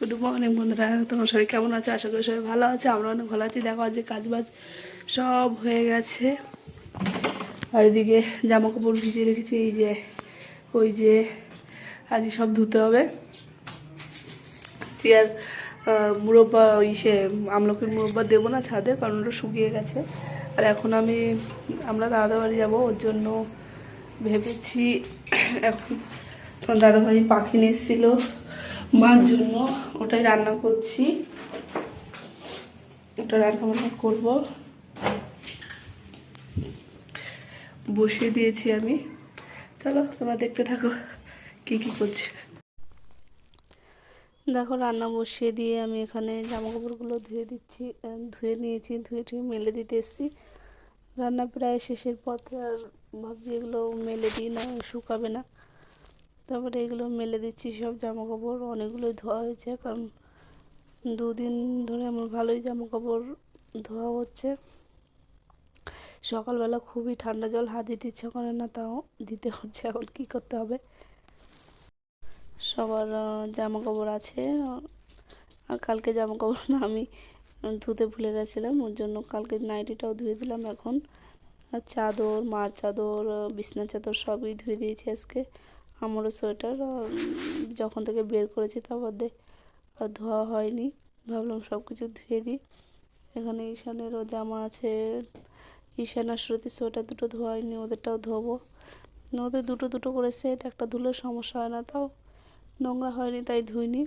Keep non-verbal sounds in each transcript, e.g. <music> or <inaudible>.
Good morning বন্ধুরা। তোমার সবাই কেমন আছে? আশা করি সবাই ভালো আছে। আমরা অনেক ভালো আছি। দেখো, আজকে কাজ বাজ সব হয়ে গেছে। আর এদিকে জামা কাপড় ভিজিয়ে রেখেছি। এই যে, ওই যে আজকে সব ধুতে হবে। চেয়ার মুরব্বা, ওই সে, আমলকির মুরব্বা দেবো না ছাদে, কারণ ওটা শুকিয়ে গেছে। আর এখন আমি, আমরা দাদা বাড়ি যাব। ওর জন্য ভেবেছি, এখন তখন দাদাভাই পাখি নিয়েছিল মার জন্য ওটাই রান্না করছি। ওটা রান্না বান্না করব। বসিয়ে দিয়েছি আমি। চলো, তোমরা দেখতে থাকো কি কি করছি। দেখো, রান্না বসিয়ে দিয়ে আমি এখানে জামা কাপড়গুলো ধুয়ে দিচ্ছি ধুয়ে নিয়েছি, ধুয়ে ধুয়ে মেলে দিতে এসেছি। রান্না প্রায় শেষের পথে আর ভাবছি এগুলো মেলে দিই, না শুকাবে না। তারপরে এগুলো মেলে দিচ্ছি সব জামা কাপড় অনেকগুলোই ধোয়া হয়েছে, কারণ দুদিন ধরে আমার ভালোই জামা কাপড় ধোয়া হচ্ছে। সকালবেলা খুবই ঠান্ডা জল, হাত দিতে ইচ্ছা করে না, তাও দিতে হচ্ছে। এখন কী করতে হবে? সবার জামা কাপড় আছে। আর কালকে জামা কাপড় না, আমি ধুতে ভুলে গেছিলাম, ওর জন্য কালকে নাইটিটাও ধুয়ে দিলাম এখন। আর চাদর, মার চাদর বিছনা চাদর সবই ধুয়ে দিয়েছি আজকে। আমারও সোয়েটার যখন থেকে বের করেছি তার মধ্যে আর ধোয়া হয়নি। ভাবলাম সব কিছু ধুয়ে দিই। এখানে ঈশানেরও জামা আছে, ঈশান আর শ্রুতি সোয়েটার দুটো ধোয়া হয়নি ওদেরটাও ধোবো। ওদের দুটো দুটো করে সেট, একটা ধুলে সমস্যা হয় না, তাও নোংরা হয়নি, তাই ধুইনি।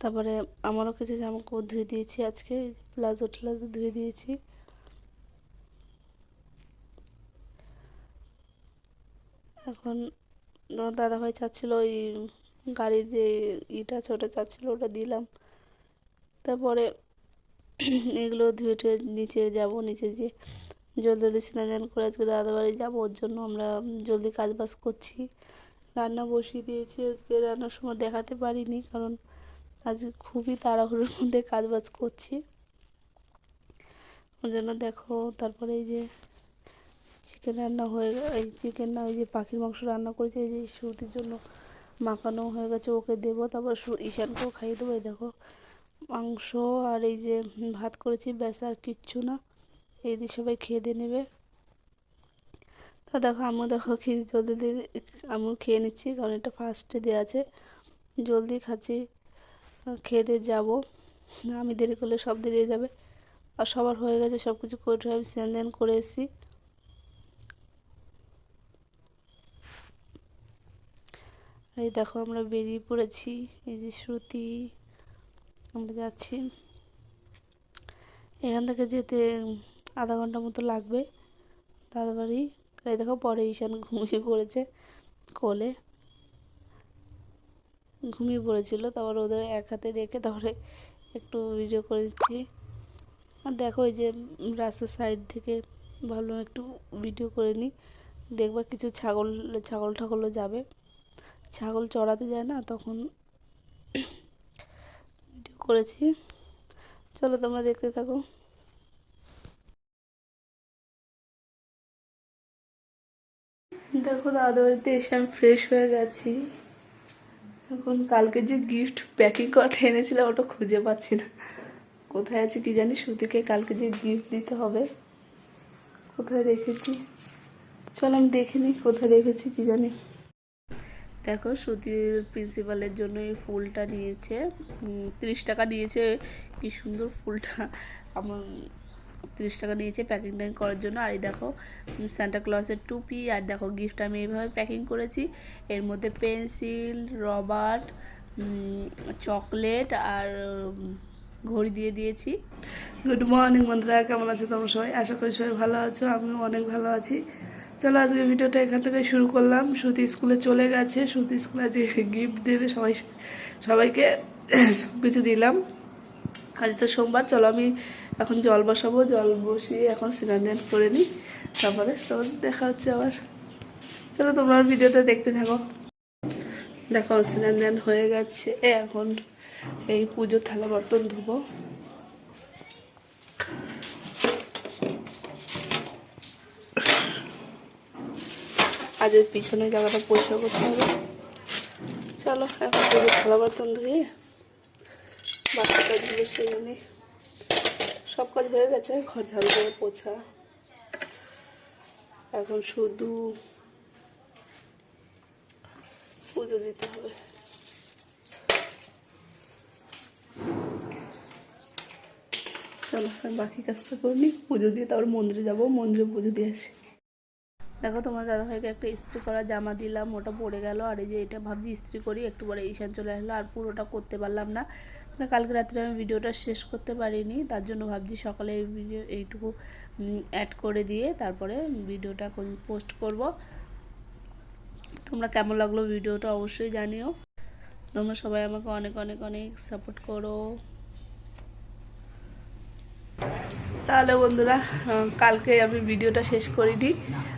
তারপরে আমারও কিছু জামা কাপড় ধুয়ে দিয়েছি আজকে প্লাজো ট্লাজো ধুয়ে দিয়েছি। এখন দাদাভাই চাচ্ছিল ওই গাড়ির যে ইটা আছে ওটা চাচ্ছিল, ওটা দিলাম। তারপরে <clears throat> এগুলো ধুয়ে টুয়ে নিচে যাব, নিচে যে জলদি জলদি স্নান করে আজকে দাদা বাড়ি যাব, ওর জন্য আমরা জলদি কাজ বাজ করছি। রান্না বসিয়ে দিয়েছি, আজকে রান্নার সময় দেখাতে পারিনি, কারণ আজকে খুবই তাড়াহুড়োর মধ্যে কাজ বাজ করছি। ওর জন্য দেখো, তারপরে এই যে চিকেন রান্না হয়ে এই চিকেন না, ওই যে পাখির মাংস রান্না করেছি, এই যে সুতির জন্য মাখানো হয়ে গেছে, ওকে দেবো। তারপর ঈশানকেও খাইয়ে দেবো, এই দেখো। মাংস আর এই যে ভাত করেছি, ব্যাস, আর কিচ্ছু না। এই দিয়ে সবাই খেয়ে দিয়ে নেবে। তা দেখো আমিও দেখো খেয়ে জলদি দিয়ে আমিও খেয়ে নিচ্ছি, কারণ এটা ফার্স্টে দেওয়া আছে। জলদি খাচ্ছি, খেয়ে দিয়ে যাব। আমি দেরি করলে সব দেরি যাবে। আর সবার হয়ে গেছে সব কিছু করে আমি স্নান করে এসেছি। এই দেখো আমরা বেরিয়ে পড়েছি, এই যে শ্রুতি, আমরা যাচ্ছি। এখান থেকে যেতে আধা ঘণ্টা মতো লাগবে তাড়াতাড়ি এই দেখো পরে ঈশান ঘুমিয়ে পড়েছে কোলে। ঘুমিয়ে পড়েছিল, তারপর ওদের এক হাতে রেখে তারপরে একটু ভিডিও করে দিচ্ছি। আর দেখো এই যে রাস্তার সাইড থেকে ভাবলাম একটু ভিডিও করে নিই, দেখবা কিছু ছাগল ছাগল ঠাগলও যাবে। ছাগল চড়াতে যায় না, তখন ভিডিও করেছি। চলো তোমরা দেখতে থাকো। দেখো দাদা বাড়িতে এসে আমি ফ্রেশ হয়ে গেছি। এখন কালকে যে গিফট প্যাকিং করাটা এনেছিলাম ওটা খুঁজে পাচ্ছি না। কোথায় আছে কি জানি সুতিকে কালকে যে গিফট দিতে হবে, কোথায় রেখেছি? চল আমি দেখে নিই, কোথায় রেখেছি কি জানি। দেখো সুতির প্রিন্সিপালের জন্য এই ফুলটা নিয়েছে। তিরিশ টাকা নিয়েছে। কি সুন্দর ফুলটা। আমার তিরিশ টাকা নিয়েছে প্যাকিং ট্যাকিং করার জন্য। আর এই দেখো ক্লসের টুপি। আর দেখো গিফট আমি এইভাবে প্যাকিং করেছি। এর মধ্যে পেন্সিল রবার্ট চকলেট আর ঘড়ি দিয়ে দিয়েছি। গুড মর্নিং বন্ধুরা, কেমন আছো তোমরা সবাই? আশা করি সবাই ভালো আছো। আমিও অনেক ভালো আছি। চলো আজকে ভিডিওটা এখান থেকে শুরু করলাম। সুতি স্কুলে চলে গেছে। সুতি স্কুলে আজকে গিফট দেবে। সবাই, সবাইকে সব কিছু দিলাম। আজ তো সোমবার। চলো আমি এখন জল বসাবো। জল বসিয়ে এখন স্নান ধ্যান করে নিই। তারপরে তোমার দেখা হচ্ছে আবার। চলো তোমরা ভিডিওটা দেখতে থাকো। দেখো, স্নান ধ্যান হয়ে গেছে। এখন এই পুজোর থালা বর্তন ধুবো। আজ এর পিছনে জায়গাটা পরিষ্কার করতে হবে। চলো, এখন পুজো থালা বার্তন ধুয়ে বাচ্চাটা ধুয়ে সব কাজ হয়ে গেছে, ঘর ঝাড়ু করে পোছা। এখন শুধু পুজো দিতে হবে। চলো বাকি কাজটা করে পুজো দিয়ে তারপর মন্দিরে যাব, মন্দিরে পুজো দিয়ে আসি। দেখো তোমার দাদাভাইকে একটা ইস্ত্রি করা জামা দিলাম, ওটা পড়ে গেল। আর এই যে এটা ভাবছি ইস্ত্রি করি, একটু পরে ঈশান চলে আসলো। আর পুরোটা করতে পারলাম না। কালকে রাত্রে আমি ভিডিওটা শেষ করতে পারিনি, তার জন্য ভাবছি সকালে এই ভিডিও, এইটুকু অ্যাড করে দিয়ে তারপরে ভিডিওটা পোস্ট করব। তোমরা কেমন লাগল ভিডিওটা অবশ্যই জানিও। তোমরা সবাই আমাকে অনেক অনেক অনেক সাপোর্ট করো। তাহলে বন্ধুরা কালকে আমি ভিডিওটা শেষ করে দিই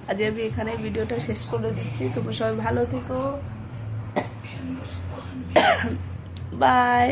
আজ আমি এখানে ভিডিওটা শেষ করে দিচ্ছি। তোমরা সবাই ভালো থেকো। <coughs> বাই